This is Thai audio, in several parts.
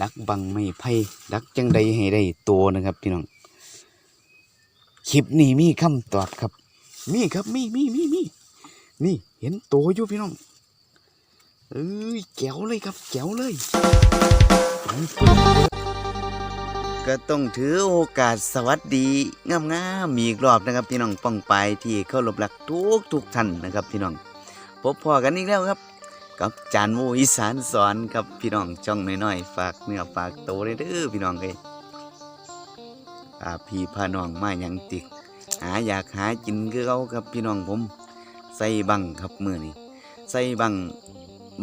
ดักบังไม่ไพ่ดักจังใดให้ได้ตัวนะครับพี่น้องคลิปนี้มีคำตอบครับ มีครับมีมีมีมีนี่ เห็นตัวอยู่พี่น้องเอ้ยแจ๋วเลยครับแจ๋วเลย ก็ต้องถือโอกาสสวัสดีงามๆมีอีกรอบนะครับพี่น้องป้องไปที่เข้ารบหลักทุกทุกท่านนะครับพี่น้องพบพอกันอีกแล้วครับ กับจานโมอีสานสอนครับพี่น้องช่องน้อยๆฝากเนื้อฝากตัวเลยเด้อพี่น้องเอ้ยพาพี่พาน้องมาหยังติกหาอยากหากินคือเขาครับพี่น้องผม ใส่บังครับมือนี่ใส่บัง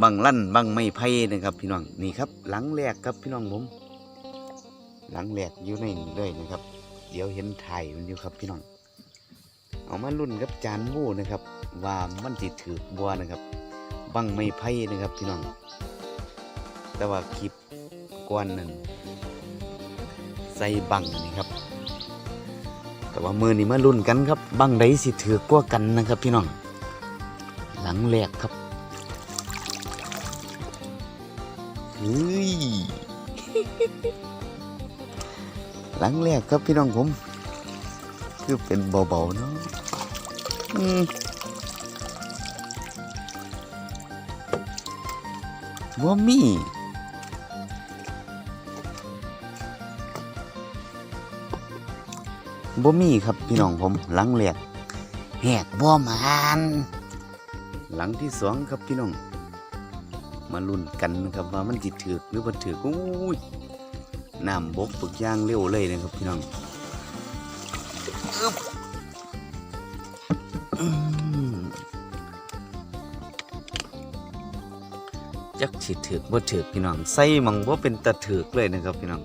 บังลั่นบังไม่ไพ่นะครับพี่น้องนี่ครับ หลังแรกครับพี่น้องผม หลังแรกอยู่ในนี่เลยนะครับ เดี๋ยวเห็นถ่ายมันอยู่ครับพี่น้อง เอามารุ่นกับจานม่นะครับ ว่ามันสิถือบัวนะครับ บังไม่ไพ่นะครับพี่น้อง แต่ว่าคลิปก้อนนั้นใส่บังนี่ครับ แต่ว่ามือนี่มารุ่นกันครับ บังใดสิถือกว่ากันนะครับพี่น้อง หลังแรกครับเฮ้ยหลังแรกครับพี่น้องผม คือเป็นเบาๆเนาะ บ่มีบ่มีครับพี่น้องผมหลังแรกแหกบ่มานหลังที่สองครับพี่น้อง มาลุ้นกันนะครับว่ามันจิถือกหรือบ่ถือกอุ้ยน้ำบกปึกย่างเร็วเลยนะครับพี่น้อง จักสิถือกบ่ถือกพี่น้องใส่มังบ่เป็นตะถือกเลยนะครับพี่น้อง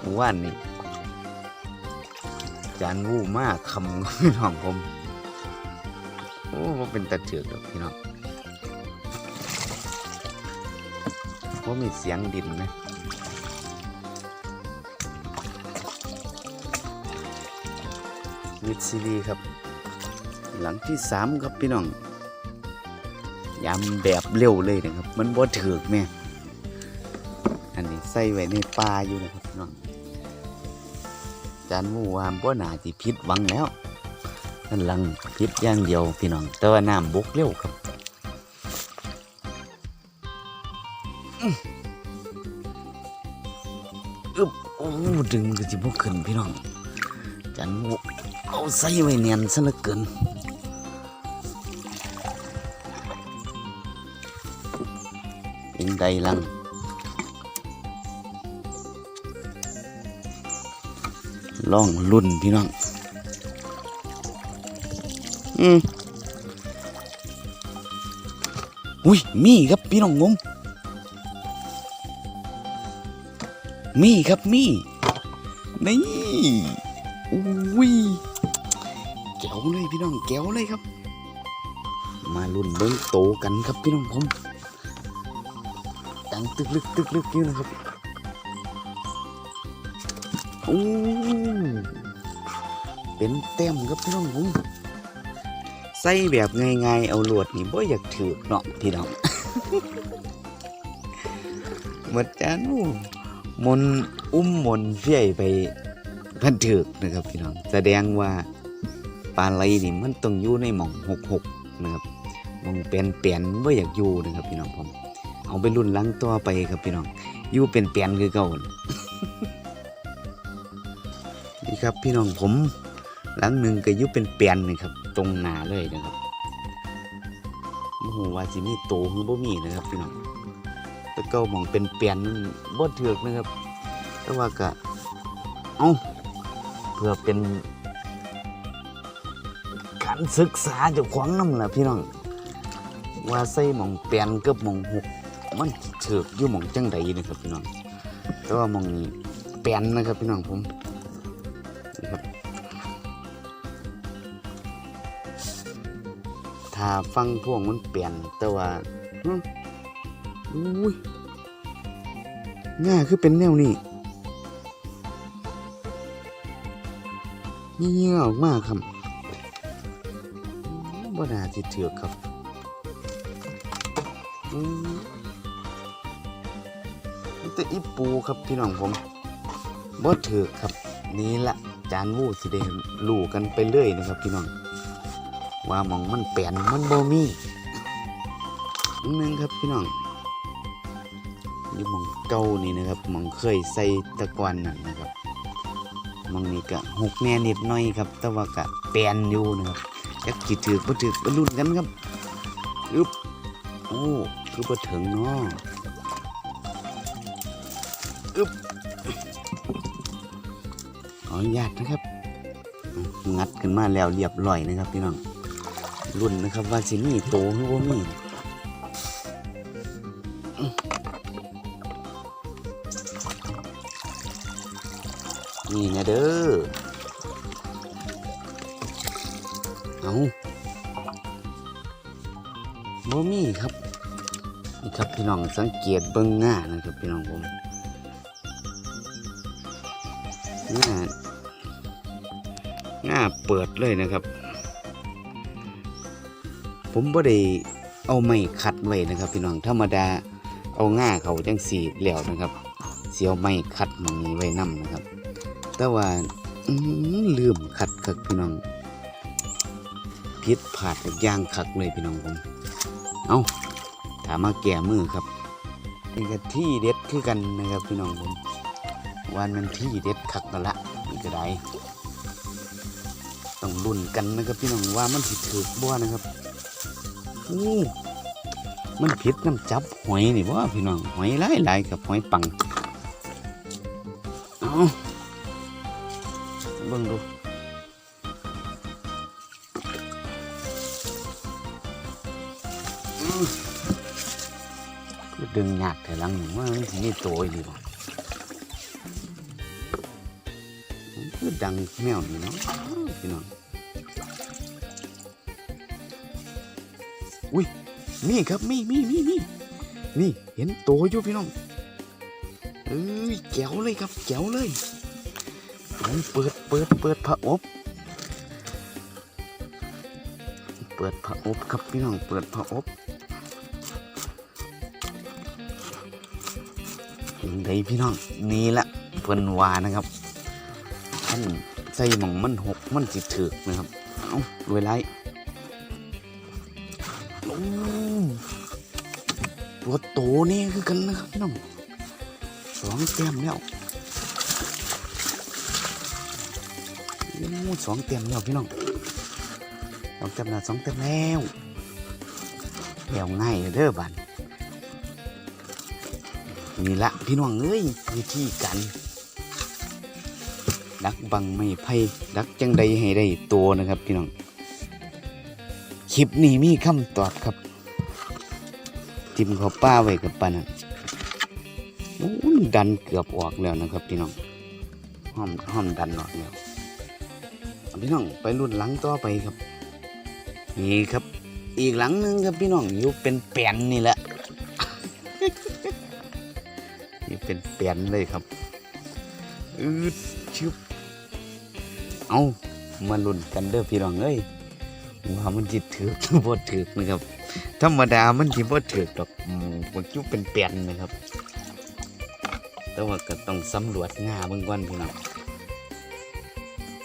เมื่านนี้จานวู้มากคำพี่น้องผมโอ้บ่เป็นตะถือกหรอกพี่น้องบ่มีเสียงดินนะวิทซีรีครับ หลังที่สามครับพี่น้อง ยำแบบเร็วเลยนะครับ มันบ่ถือกแม่อันนี้ใส่ไว้ในปลาอยู่นะครับพี่น้องจานหมูวามบ่หนาสิพิษวังแล้วนั่นลังพิษอย่างเดียวพี่น้อง แต่ว่าน้ำบกเร็วครับอื้ออึบโอ้ดึงก็สิบขึ้นพี่น้องจานหมูเอาใส่ไว้เนียนซะเหลือเกิน อิงใดลัง ล่องรุ่นพี่น้อง อืมอุ้ย มีครับพี่น้องงม มีครับมีนี่อุ้ยแก้วเลยพี่น้องแก้วเลยครับ มารุ่นเบิ้งโตกันครับพี่น้องผม ดังตึกลึกตึกลึกอยู่นะครับโอ้เป็นเต็มครับพี่น้องผมใส่แบบง่ายๆเอาลวดนี่บ่อยากถือเนาะพี่น้องเหมือนจานูมนอุ้มมนเฟี้ยไปพันถือกนะครับพี่น้องแสดงว่าปลาไหลนี่มันต้องอยู่ในหม่องหกหกนะครับมองเปลี่ยนเปลี่ยนบ่อยากอยู่นะครับพี่น้องผม เอาไปรุ่นลังต่อไปครับพี่น้องอยู่เป็นเปลี่ยนคือเก่านี่ครับพี่น้องผมหลังหนึ่งก็ยู่เป็นเปลี่ยนนี่ครับ ตรงหนาเลยนะครับโอ้โหว่าสิมีโตหรือบ่มีนะครับพี่น้องแต่เก่ามองเป็นเปลี่ยนนั่นบ่ถือกนะครับ แต่ว่าก็เอ้าเพื่อเป็นการศึกษาเจ้าของน้ำล่ะพี่น้องว่าใส่หมองเปลี่ยนกับหมองหก มันเถือกอยู่หมองจังใดนะครับพี่น้อง แต่ว่ามองนี้แปลนนะครับพี่น้องผมนี่ครับถ้าฟังพวกมันเปลี่ยนแต่ว่าอุ้ยง่ายคือเป็นแนวนี้เงี้ยออกมากครับบ่น่าสิเถือกครับอืม แต่อีปูครับพี่น้องผมบ่ถือครับนี่ละจานวูสิได้รู้กันไปเรื่อยนะครับพี่น้องว่ามองมันแปลนมันบ่มีอันหนึงครับพี่น้องอยู่มองเก่านี่นะครับมองเคยใส่ตะกอนนั่นนะครับมองนี้ก็หกแน่นิดหน่อยครับ แต่ว่าก็แปลนอยู่นะครับจักสิถือบ่ถือบ่ลุ้นกันครับอึบโอ้คือบ่ถึงเนาะ ขออนุญาตนะครับ งัดขึ้นมาแล้วเรียบร้อยนะครับพี่น้องรุ่นนะครับว่าสิมีโตหรือว่ามีนี่นะเด้อ เอาบ่มีครับ นี่ครับพี่น้องสังเกตเบิ่งหน้านะครับพี่น้องผม หน้าหน้าเปิดเลยนะครับ ผมบ่ได้เอาไม้ขัดไว้นะครับ พี่น้องธรรมดาเอาง่าเขาจังสีแล้วนะครับ เสียวไม้ขัดมองนี้ไว้นํนะครับ แต่ว่าอื้อหือลืมขัดครับพี่น้องพิษผาดกับย่างคักเลยพี่น้องผมเอาถามมาแก่มือครับนี่ก็ที่เด็ดคือกันนะครับพี่น้องผม วันมันที่เด็ดคักนั่นละนี่ก็ได้ต้องรุ่นกันนะครับพี่น้องว่ามันสิถือบ่นะครับอู้มันผิดน้ำจับหอยนี่ว่าพี่น้องหอยหลายหลายๆกับหอยปังเอาเบิ่งดูดึงยากแต่ลังนึ่งว่ามันมีตัวอยู่บ่ ดังแมวนี่เนาะพี่น้องอุ้ยมีครับมีมีมีมีนี่เห็นโตอยู่พี่น้องเอ้ยแจ๋วเลยครับแจ๋วเลยเอาเปิดเปิดเปิดผ้าอบ เปิดผ้าอบครับพี่น้องเปิดผ้าอบยังไงพี่น้องนี่ละเพิ่นวานะครับ ท่านใส่หมองมันหกมันสิถึกนะครับ เอารวยไรโอ้ตัวโตนี่คือกันนะครับพี่น้องสองเต็มแล้วโอ้สองเต็มแล้วพี่น้องสองเต็มแล้วสองเต็มแล้วแล้วง่ายเด้อบันนี่ละพี่น้องเอ้ยวิธีการ ดักบังไม่ไพ่ดักจังใดให้ได้ตัวนะครับพี่น้องคลิปนี้มีคำตอบครับ จิ้มเขาป้าไว้กับปานะอ้ยดันเกือบออกแล้วนะครับพี่น้องห้อมห้อมดันออกแล้วพี่น้องไปรุ่นหลังต่อไปครับนี่ครับ อีกหลังนึงครับพี่น้องอยู่เป็นแปนนี่แหละนี่เป็นแปนเลยครับอืดชิบ เอามาลุ้นกันเด้อพี่น้องเอ้ยว่ามันจิตถือคือบ่ถือกนะครับ ธรรมดามันจิบ่ถือกดอกมันคิดเป็นเปลี่ยนนะครับ แต่ว่าก็ต้องสำรวจงาเบื้องก่อนพี่น้อง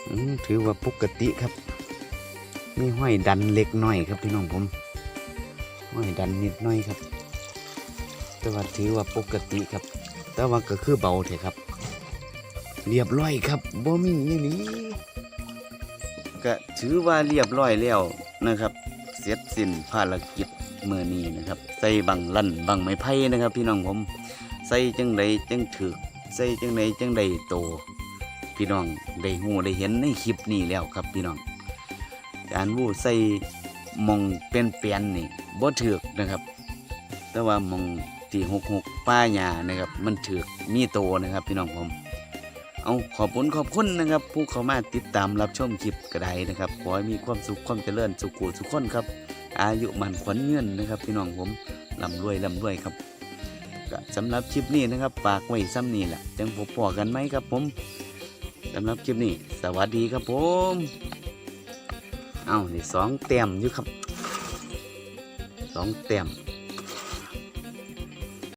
อถือว่าปกติครับ มีห้อยดันเล็กน้อยครับพี่น้องผม ห้อยดันนิดน้อยครับ แต่ว่าถือว่าปกติครับ แต่ว่าก็คือเบาเถอะครับ เรียบร้อยครับบ่มีอีหลีก็ถือว่าเรียบร้อยแล้วนะครับ เสร็จสิ้นภารกิจเมื่อนี้นะครับ ใส่บังลั่นบังไม้ไผ่นะครับ พี่น้องผมใส่จังใดจังถึกใส่จังใดจังใดโต พี่น้องได้หูได้เห็นในคลิปนี้แล้วครับพี่น้องการวูใส่มองเป็นเปลี่ยนนี่บ่ถึกนะครับ แต่ว่ามองที่หกหกป้าหญ้านะครับ มันถึกมีโตนะครับ พี่น้องผม เอาขอบคุณขอบคุณนะครับ ผู้เข้ามาติดตามรับชมคลิปกระไดนะครับขอให้มีความสุขความเจริญสุขสุขคนครับ อายุมันขวัญเงินนะครับ พี่น้องผมลำรวยลำรวยครับสำหรับคลิปนี้นะครับฝากไว้ซ้ำนี่แหละจังพบพอกันไหมครับผมสำหรับคลิปนี้ สวัสดีครับผม เอานี่สองเต็มอยู่ครับสองเต็ม